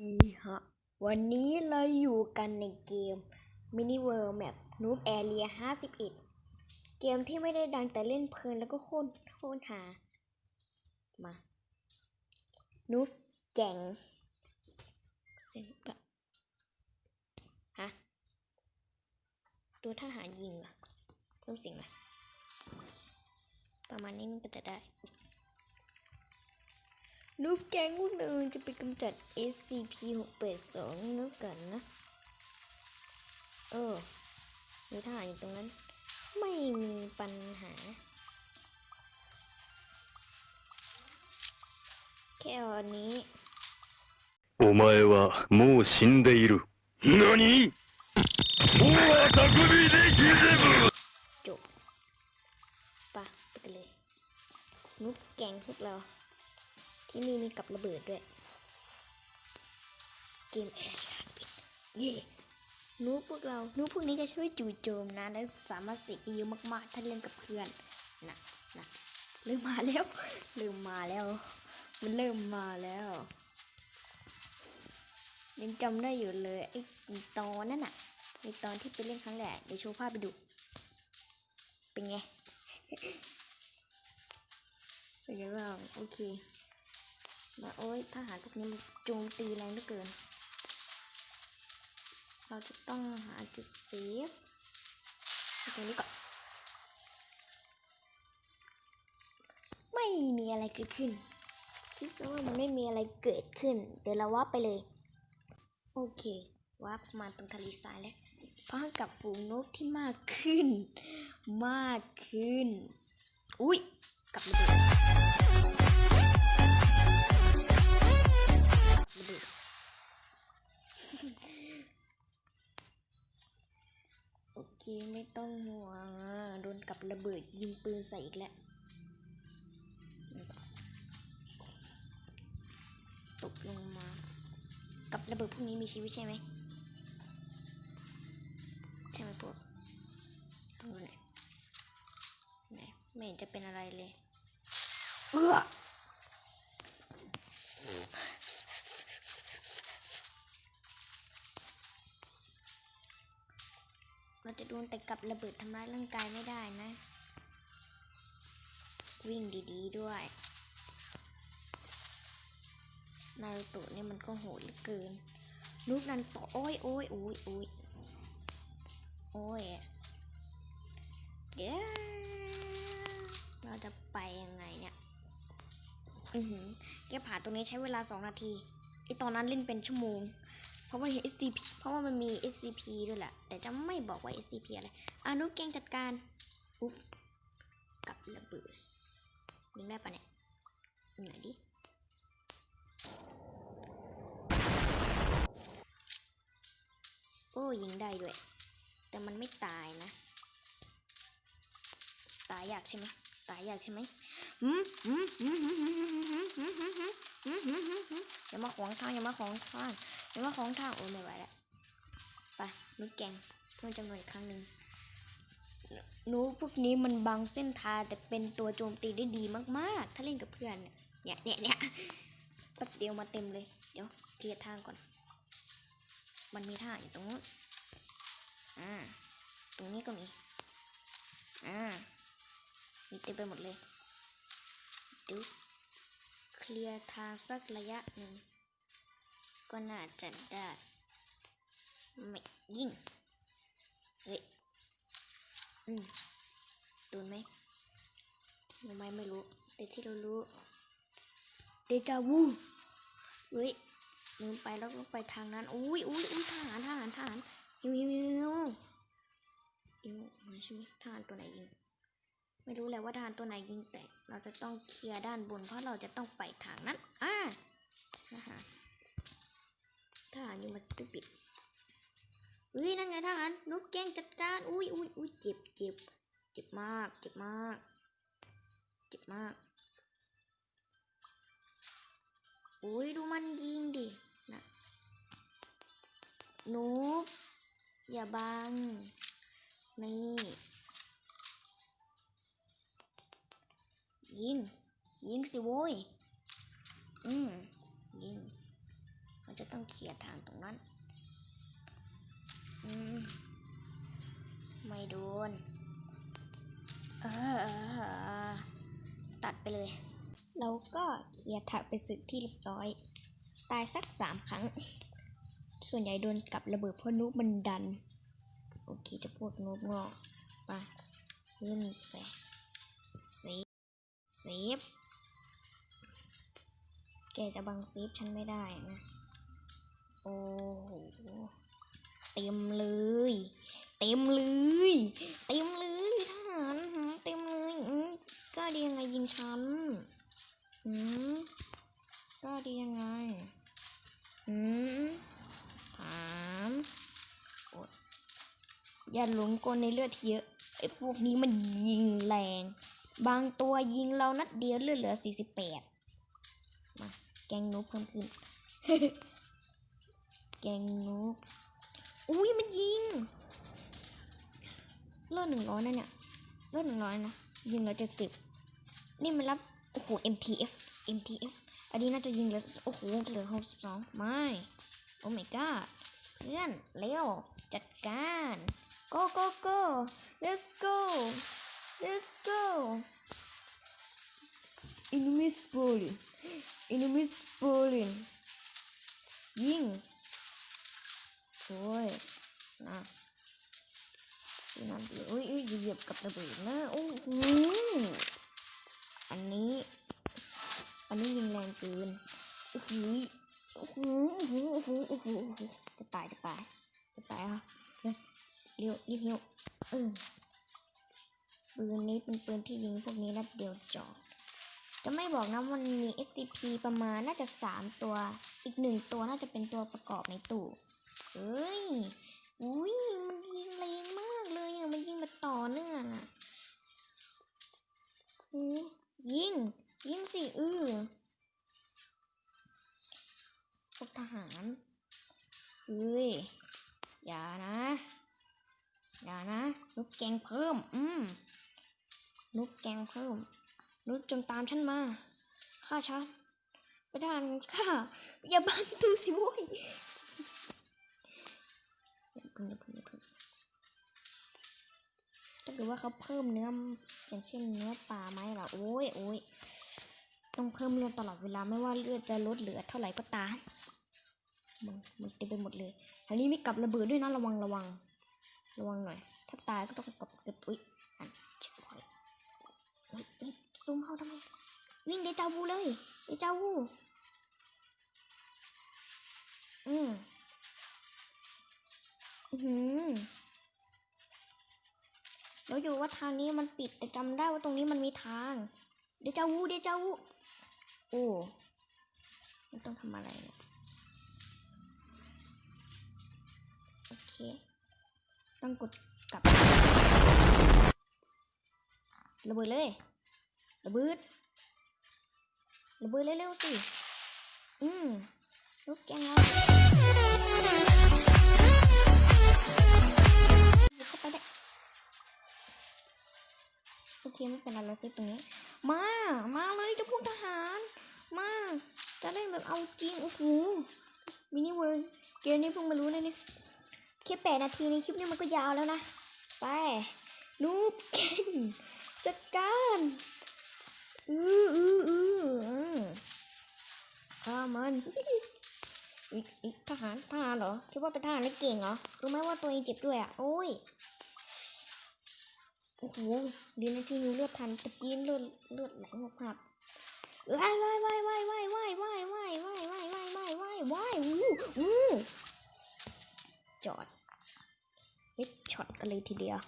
อีฮะวันนี้เราอยู่กันในเกม Mini World Map Noob Area 51 เกมที่ไม่ได้ดังแต่เล่นเพลินแล้วก็โค่นโค่นหา มา Noob แก่งเซนกะฮะ ตัวทหารยิงอะเพิ่มสียงหน่อยประมาณนี้มันก็จะได้ นูบแกงพวกนึงจะไปกำจัด SCP-682แล้วกันนะ เออ มีทหารอยู่ตรงนั้น ไม่มีปัญหา แค่อันนี้ お前はもう死んでいる。何もうアタクビでギゼブ จบปะไปกันเลยนุบแกงพวกเรา ที่นี่มีกับระเบิดด้วย เกมแอร์สปิดเย่นูพวกเรานูพวกนี้จะช่วยจู่โจมนะและสามารถเสกเยอะมากๆ ถ้าเล่นกับเพื่อนนะนะเริ่มมาแล้ว เริ่มมาแล้ว มันเริ่มมาแล้วยังจำได้อยู่เลยไอ้ตอนนั้นน่ะในตอนที่ไปเล่นครั้งแรกเดี๋ยวโชว์ภาพไปดู เป็นไงเป็นไงบ้างโอเค มาโอ้ยทหารพวกนี้มันโจมตีแรงเหลือเกิน เราจะต้องหาจุดเซฟตรงนี้ก่อนไม่มีอะไรเกิดขึ้นคิดซะว่ามันไม่มีอะไรเกิดขึ้น เดี๋ยวเราวับไปเลย โอเควับมาตรงทะเลทรายแล้วพร้อมกับฝูงนกที่มากขึ้น มากขึ้น อุ้ยกลับระเบิด คไม่ต้องห่วงโดนกับระเบิดยิงปืนใส่อีกแล้วตกลงมา กับระเบิดพวกนี้มีชีวิตใช่ไหมใช่ไหมพวกดูหน่อยไหนไม่เห็นจะเป็นอะไรเลย เออ เราจะโดนแต่กับระเบิดทำร้ายร่างกายไม่ได้นะ วิ่งดีๆด้วย นารูโตะเนี่ยมันก็โหดเหลือเกิน ลูกนั้นโตะโอ้ยโอ้ยโอ้ยโอ้ยโอ้ยเดี๋ยวเราจะไปยังไงเนี่ย อือหือแกผ่านตรงนี้ใช้เวลา2นาทีไอตอนนั้นเล่นเป็นชั่วโมง ราะว่า SCP เพราะว่ามันมี SCP ด้วยแหละ แต่จะไม่บอกว่า SCP อะไรอนุเกงจัดการอุ๊บกับระเบิดยิงได้ปะเนี่ยยิงหน่อยดิโอ้ยิงได้ด้วย แต่มันไม่ตายนะ ตายอยากใช่ไหมตายอยากใช่ไหมอย่ามาของช้างอย่ามาของช้าง อย่ามาขวางทางโอ้ไม่ไหวแล้วไปนุ๊กแกงเพิ่มจำนวนอีกครั้งหนึ่งหนูพวกนี้มันบังเส้นทางแต่เป็นตัวโจมตีได้ดีมากๆ ถ้าเล่นกับเพื่อนเนี่ยเนี่ยเนี่ยแป๊บเดียวมาเต็มเลย เดี๋ยวเคลียร์ทางก่อน มันมีท่าอยู่ตรงนู้นอ่าตรงนี้ก็มีอ่ามีเต็มไปหมดเลยดูเคลียร์ทางสักระยะหนึ่ง ก็น่าจะได้ไม่ยิ่งเฮ้ยอืมตูนไหมหรือไม่ไม่รู้ แต่ที่เรารู้เดจาวูเฮ้ยลืมไปแล้วต้องไปทางนั้นอุ้ยอุ้ยอุ้ยทหารทหารทหารยิวยิวยิวยิวยิวมาใช่ไหมทหารตัวไหนยิงไม่รู้แหละว่าทหารตัวไหนยิงแต่เราจะต้องเคลียร์ด้านบนเพราะเราจะต้องไปทางนั้นอ่าทหาร ทหารยิงมาสตูปิดอุ้ยนั่นไงทหารนุกแกงจัดการ อุ้ยอุ้ยอุ้ยเจ็บเจ็บเจ็บมาก เจ็บมาก เจ็บมาก อุ้ยดูมันยิงดินะหนูอย่าบัง นี่ ยิง ยิงสิโว้ย อืมยิง จะต้องเคลียร์ทางตรงนั้นอืมไม่โดนเออเออ ตัดไปเลย เราก็เคลียร์ถักไปสึกที่เรียบร้อย ตายสักสามครั้ง ส่วนใหญ่โดนกับระเบิดเพราะนุบมันดัน โอเคจะพูดนุบงอกไปขึ้นไปเซฟเซฟแกจะบังเซฟฉันไม่ได้นะ โอ้โห เต็มเลย เต็มเลย เต็มเลยทหารเต็มเลยกล้าดียังไงยิงฉันอืมกล้าดียังไงอืมถามอดอย่าหลงกลในเลือดที่เยอะไอ้พวกนี้มันยิงแรง บางตัวยิงเรานัดเดียวเลือดเหลือสี่สิบแปดมาแกงนุบเพิ่มขึ้น แกงนุบอุ้ยมันยิงเลือดหนึ่งร้อยนะเนี่ยเลือดหนึ่งร้อยนะยิงแล้วเจ็ดสิบนี่มันรับโอ้โห MTF MTF อันนี้น่าจะยิงแล้วโอ้โหเหลือหกสิบสองไม่โอ้ my god เพื่อนเร็วจัดการ go go go let's go let's go enemy spawning enemy spawning ยิง โอ้ยนะนั่นดิอุ้ยอุ้ยเหยียบกับระเบิดนะโอ้โหอันนี้ อันนี้ยิงแรงเกินโอ้โหโอ้โหโอ้โหโอ้โหโอ้โหจะตายจะตายจะตายอะเร็วเร็วรีบเร็วเออปืนนี้เป็นปืนที่ยิงพวกนี้นัดเดียวจอดจะไม่บอกนะมันมี SCP ประมาณน่าจะสามตัว อีกหนึ่งตัวน่าจะเป็นตัวประกอบในตู้ เอ้ย อุ้ยมันยิงแรงมากเลยอะ มันยิงมาต่อเนื่องอะอู้ยิง ยิงสิเออพวกทหารเฮ้ย อย่านะ อย่านะนุกแกงเพิ่ม อืมนุกแกงเพิ่มนุกจงตามฉันมาฆ่าฉันไปทานข้าอย่าบังตูสิโว้ย เกิดว่าเขาเพิ่มเนื้ออย่างเช่นเนื้อปลาไหมล่ะโอ้ยโอ้ยต้องเพิ่มเลือดตลอดเวลาไม่ว่าเลือดจะลดเหลือเท่าไหร่ก็ตามมันมันเต็มไปหมดเลยทางนี้มีกับระเบิดด้วยนะระวังระวัง ระวังหน่อย ถ้าตายก็ต้องกับเก็บอุ้ยอันเช็คพอยต์เฮ้ยซูมเข้าทำไมวิ่งเดจาวูเลยเดจาวูอืมอื้อหือ เราอยู่ว่าทางนี้มันปิดแต่จำได้ว่าตรงนี้มันมีทาง เดี๋ยวจาวูเดี๋ยวจาวูโอ้ไม่ต้องทำอะไรเนี่ยโอเค ต้องกดกลับระเบิดเลยระเบิดระเบิดเร็วๆสิอืมลูกแกงเรา เคไม่เป็นไรเราเซฟตรงนี้ มา มาเลยเจะพวกทหาร มา จะเล่นแบบเอาจริง โอ้โห มินิเวิร์เกมนี้เพิ่งมารู้เลยเนี่ยแค่แปดนาทีในคลิปนี้มันก็ยาวแล้วนะ ไปนูบเก่งจัดการอืออืออืออือฆ่ามันอีกอีกทหารทหารเหรอคิดว่าเป็นทหารแล้วเก่งเหรอรู้ไหมว่าตัวเองเจ็บด้วยอะโอ้ย โอ้โหดีนะที่มีเลือดทันตะกี้เลือดเลือดไหลหกหักว้ายว้ายว้ายว้ายว้ายว้ายว้ายว้ายว้ายว้ายว้ายว้ายว้ายว้ายอู้อู้จอดเฮ็ดช็อตกันเลยทีเดียว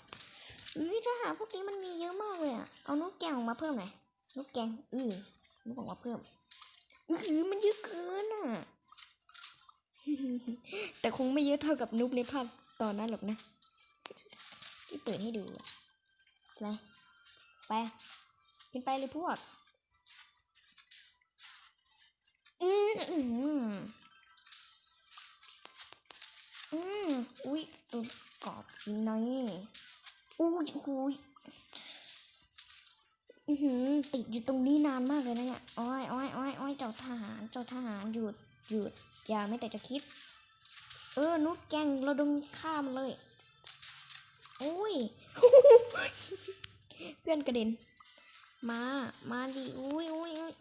อุ้ยทหารพวกนี้มันมีเยอะมากเลยอะ เอานกแกงออกมาเพิ่มหน่อยนกแกงอือนกออกมาเพิ่มอือหือมันเยอะเกินอะ แต่คงไม่เยอะเท่ากับนุ๊กในภาพตอนนั้นหรอกนะ ที่เปิดให้ดูอะ ไปไปกินไปเลยพวกอืมอืมอืมอุ้ยตัวกรอบจริงนะนี่อุ้ยอุ้ยอือหือติดอยู่ตรงนี้นานมากเลยนะเนี่ยอ้อยอ้อยอ้อยอ้อยเจ้าทหารเจ้าทหารหยุดหยุดอย่าไม่แต่จะคิด เออนุชแกงเราดมฆ่ามเลยโอ้ย เพื่อนกระเด็น มา มาดิ อุ้ยอุ้ยอุ้ย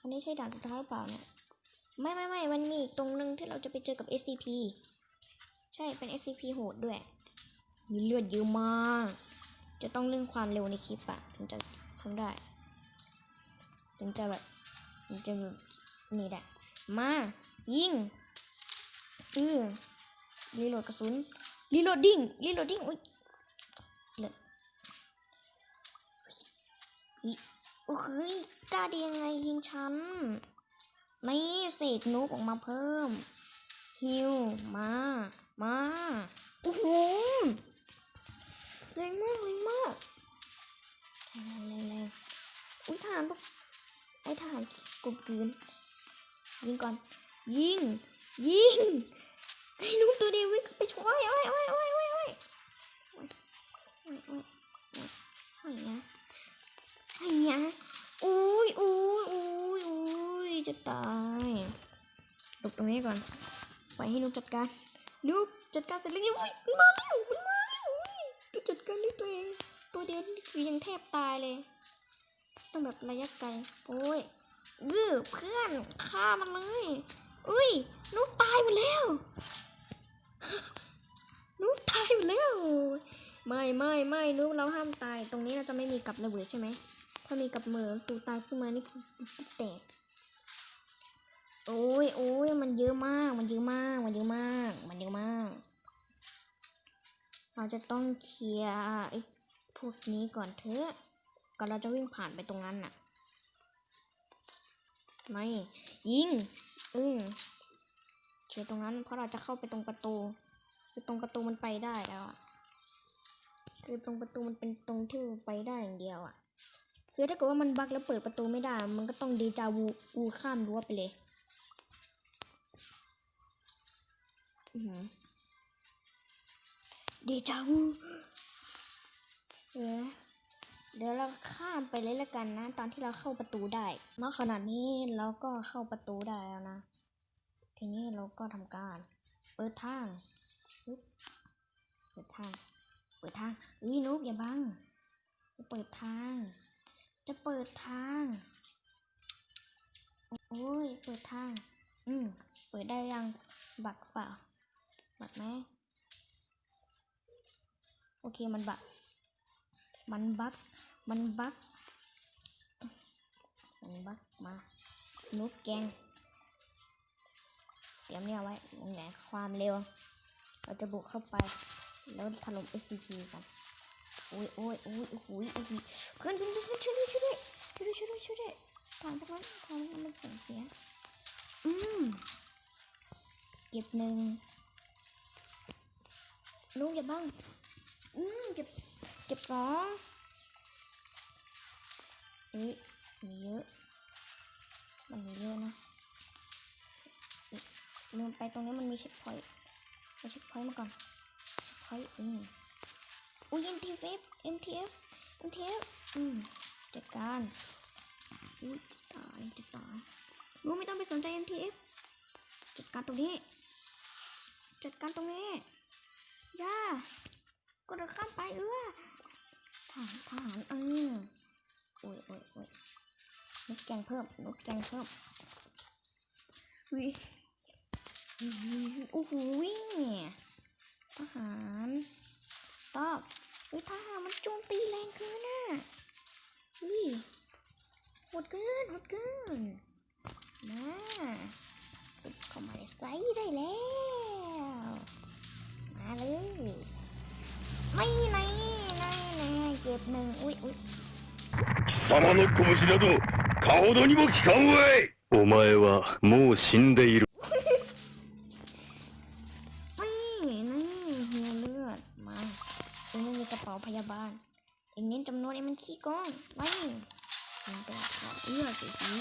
อันนี้ใช่ด่านสุดท้ายหรือเปล่าเนี่ย ไม่ไม่ไม่มันมีอีกตรงนึงที่เราจะไปเจอกับ SCP ใช่ เป็น SCP โหดด้วย มีเลือดเยอะมาก จะต้องเร่งความเร็วในคลิปอะถึงจะทำได้ ถึงจะแบบถึงจะแบบนี่แหละมา ยิงเออรีโหลดกระสุน รีโหลดดิ้งรีโหลดดิ้งอุ้ยเลือดเฮ้ยโอ้กล้าดียังไงยิงฉัน นี่เสกนุกออกมาเพิ่ม ฮิว มา มาโอ้โหแรงมากแรงมากแรงแรงแรงอุ้ยทหารพวกไอ้ทหารกบกืนยิงก่อน ยิง ยิง ไอ้นุ๊กตัวเดียววิ่งไปช่วยโอ้ยโอ้ยโอ้ยโอ้ยโอ้ยโอ้ยโอ้ยโอ้ยโอ้ยนะไอ้ยะอุ้ยอุ้ยอุ้ยอุ้ยจะตายหลบตรงนี้ก่อนปล่อยให้นุ๊กจัดการนุ๊กจัดการเสร็จแล้วยังอุ้ยมันมาแล้วมันมาแล้วอุ้ยจะจัดการด้วยตัวเองตัวเดียวคือยังแทบตายเลย ต้องแบบระยะไกลโอ้ยกือเพื่อนฆ่ามันเลยอุ้ยนุ๊กตายหมดแล้ว นุกตายหมดแล้ว ไม่ไม่ไม่นุกเราห้ามตาย ตรงนี้เราจะไม่มีกับระเบิดใช่ไหม ถ้ามีกับเหมือตูตายขึ้นมานี่คือแตก โอ้ยโอ้ยมันเยอะมาก มันเยอะมาก มันเยอะมาก มันเยอะมาก เราจะต้องเคลียร์ไอ้พวกนี้ก่อนเถอะ ก่อนเราจะวิ่งผ่านไปตรงนั้นน่ะ ไม่ ยิง อืม เคลียร์ตรงนั้นเพราะเราจะเข้าไปตรงประตู คือตรงประตูมันไปได้แล้วอะคือตรงประตูมันเป็นตรงที่ไปได้อย่างเดียวอะ คือถ้าเกิดว่ามันบั๊กแล้วเปิดประตูไม่ได้ มันก็ต้องเดจาวูวูข้ามรั้วไปเลยอือหือเดจาวูเออเดี๋ยวเราข้ามไปเลยละกันนะ ตอนที่เราเข้าประตูได้ณขณะนี้เราก็เข้าประตูได้แล้วนะ ทีนี้เราก็ทำการ เปิดทางเปิดทาง เปิดทางอุ้ยนุกอย่าบังเปิดทาง จะเปิดทาง โอ้ย เปิดทาง อืม เปิดได้ยัง บักเปล่า บักไหมโอเค มันบัก มันบัก มันบัก มันบักมานุกแกง เตรียมเนี่ยไว้แหวนความเร็ว เราจะบุกเข้าไป แล้วถล่ม SCP กันโอ้ยโอ้ยโอ้ยโอ้โหโอ้โหเพื่อนเพื่อนเพื่อนช่วยด้วยช่วยด้วยช่วยด้วยช่วยด้วยช่วยด้วยทางพวกนั้นทางนั้นมันเสียงเสียอืมเก็บหนึ่งลูกอย่าบ้างอืมเก็บเก็บสองเฮ้ยมีเยอะ ลืมไปตรงนี้มันมีเช็คพอยต์ไปเช็คพอยต์มาก่อนเช็คพอยต์อืมอุ้ย MTF MTF MTF อืมจัดการอุ้ยจะตายจะตายรู้ไม่ต้องไปสนใจ MTF จัดการตรงนี้ จัดการตรงนี้ย่ากดข้ามไปเอื้อทหารทหารเออโอ้ยโอ้ยโอ้ยนกแกงเพิ่มนกแกงเพิ่มอุ้ย โอ้โหทหาร stop เฮ้ยทหารมันโจมตีแรงเกินน่ะเฮ้ยหดเกินหดเกินมาเข้ามาในไซส์ได้แล้ว มาเลยไม่ไหนไหนไหนเก็บหนึ่งอุ้ยอุ้ย 貴様の拳などかほどにも効かんわいお前はもう死んでいる เองไม่มีกระเป๋าพยาบาลเองเน้นจำนวนเองมันขี้กองไปมันเป็นขาเอื้อสิที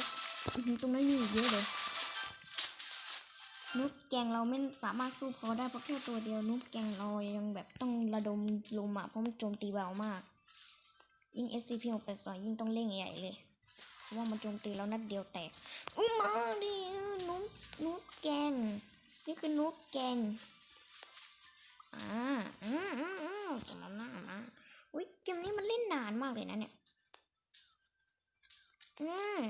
อื้ตรงนั้นมีเยอะเลยนุ๊กแกงเราไม่สามารถสู้เขาได้เพราะแค่ตัวเดียวนุ๊กแกงเรายังแบบต้องระดมลมอะเพราะมันโจมตีเบามาก ยิ่ง SCP 6 8 2ยิ่งต้องเร่งใหญ่เลยเพราะว่ามันโจมตีแล้วนัดเดียวแตกอุ้ยมาดินุ๊กนุ๊กแกงนี่คือนุ๊กแกง อ่าอืมอืมอืมสมน้ำหน้ามาอุ้ยเกมนี้มันเล่นนานมากเลยนะเนี่ย อืม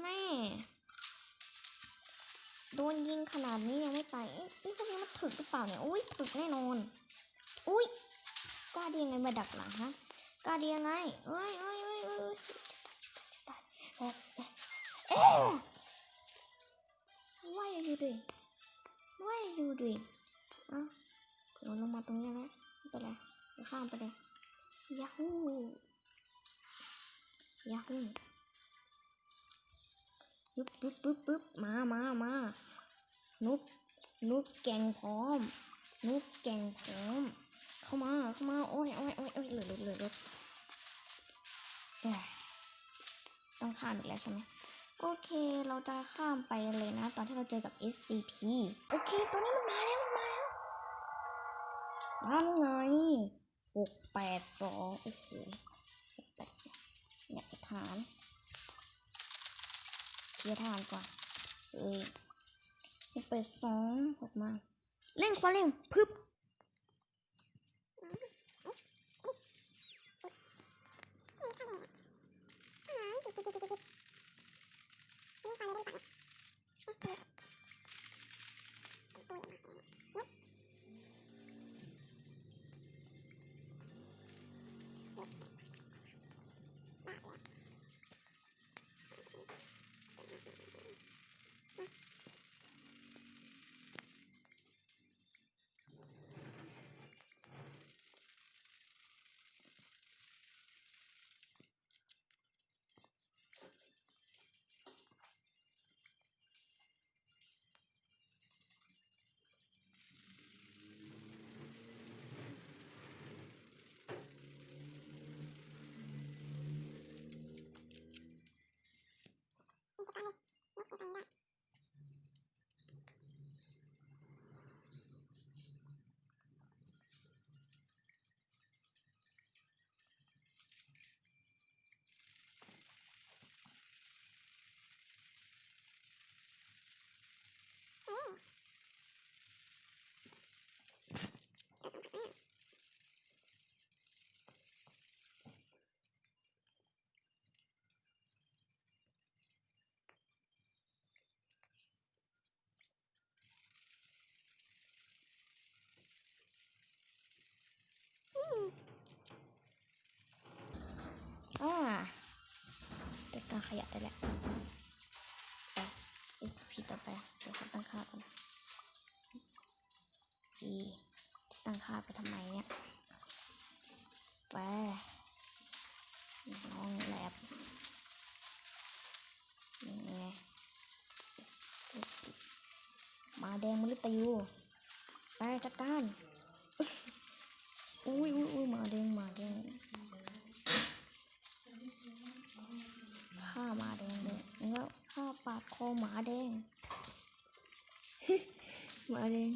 แม่โดนยิงขนาดนี้ยังไม่ตายเอ๊ะนี่พวกนี้มันถึกหรือเปล่าเนี่ย อุ้ยถึกแน่นอน อุ้ยกล้าดียังไงมาดักหลังฮะกล้าดียังไงเอ้ยเอ้ยเอ้ยเอ้ยเอ๊ะเอ๊ะ Why are you doing Why are you doing อ่ เราลงมาตรงนี้แล้วไม่เป็นไรเดี๋ยวข้ามไปเลยยาฮูยาฮูปึ๊บปึ๊บปึ๊บปึ๊บมามามานุ๊กนุ๊กแกงพร้อม นุ๊กแกงพร้อม เข้ามา เข้ามา โอ้ยโอ้ยโอ้ยโอ้ยเหลือเหลือรถเอ้ยต้องข้ามอีกแล้วใช่ไหมโอเค เราจะข้ามไปเลยนะ ตอนที่เราเจอกับ SCP โอเค ตัวนี้มันมาแล้วมันมาแล้ว นั่นไงหกแปดสองโอ้โหหกแปดสองเนี่ยฐานเคลียร์ฐานก่อนเอ้ยหกแปดสองหกมาเร่งความเร่งพึบ ットさん ยะได้แหละไป SCP ต่อไปเดี๋ยวเขาตั้งค่ากัน E ตั้งค่าไปทำไมเนี่ยไปน้องแลบยังไงมาแดงมฤตยูไปจัดการอุ้ยอุ้ยอุ้ยมาแดงมาแดง ฆ่าหมาแดงเลยแล้วฆ่าปากคอหมาแดงหมาแดง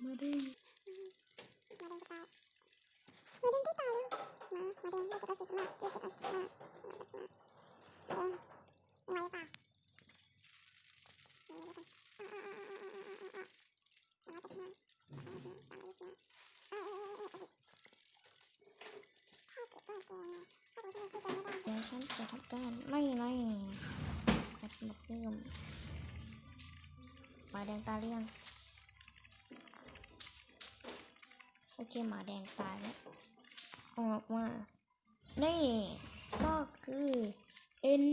หมาแดงหมาแดงที่ตายหมาแดงที่ตายหมาแดงน่เจะกระสิบมาก ฉันจะทำการไม่ไม่แอดมาเพิ่มหมาแดงตายหรือยังโอเคหมาแดงตายแล้วออกมานี่ก็คือ end